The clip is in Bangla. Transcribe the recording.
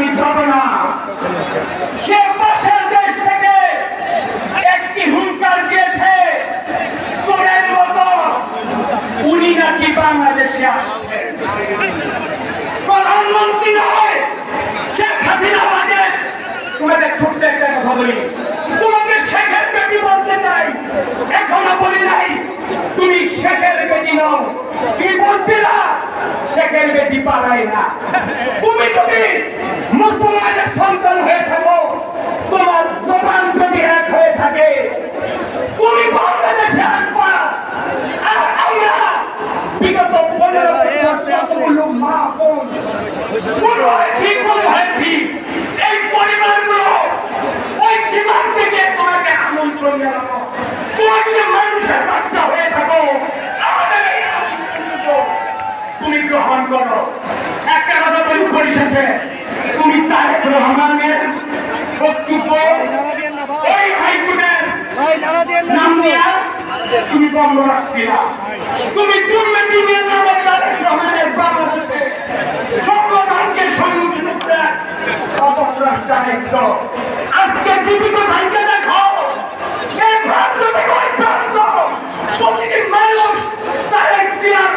আমি যাব না। সে পাশের দেশ থেকে একটি হুঙ্কার দিয়েছে, চোরের মতো। উনি নাকি বাংলাদেশে আসছে। প্রধানমন্ত্রী নয়, শেখ হাসিনা আমাদের তোমাদের ছোট্ট একটা কথা বলি তোমাকে শেখের বেটি বলতে চাই এখনও বলি নাই তুমি শেখের বেটি নও তুমি বলছি না শেখের বেটি পালাই না। তুমি যদি মুসলমানের সন্তান হয়ে থাকো তোমার জবান যদি এক হয়ে থাকে তুমি বাংলাদেশে আসবা। আর আমরা বিগত পনেরো বছর যতগুলো মা বোন খুন হয়েছি, হয়েছি। এই পরিবারগুলো ওই সীমান্তে গিয়ে তোমাকে আমন্ত্রণ জানাব। তোমার যদি মানুষের বাচ্চা হয়ে থাকো আমাদের এই আমন্ত্রণটুকু তুমি গ্রহণ করো একটা কথা বলি পরিশেষে তুমি তারেক রহমানের বক্তব্য ওই হাইকোর্টের নাম তুমি বন্ধ রাখছি না। তুমি জন্মে দুনিয়ার নামে তারেক রহমানের বাংলাদেশে সংবিধানকে সংগঠিত করে অপপ্রাস জানাইছ আজকে জীবিত থাকবে দেখো এই প্রান্ত থেকে ওই প্রান্ত। প্রতিটি মানুষ তারেক জিয়ার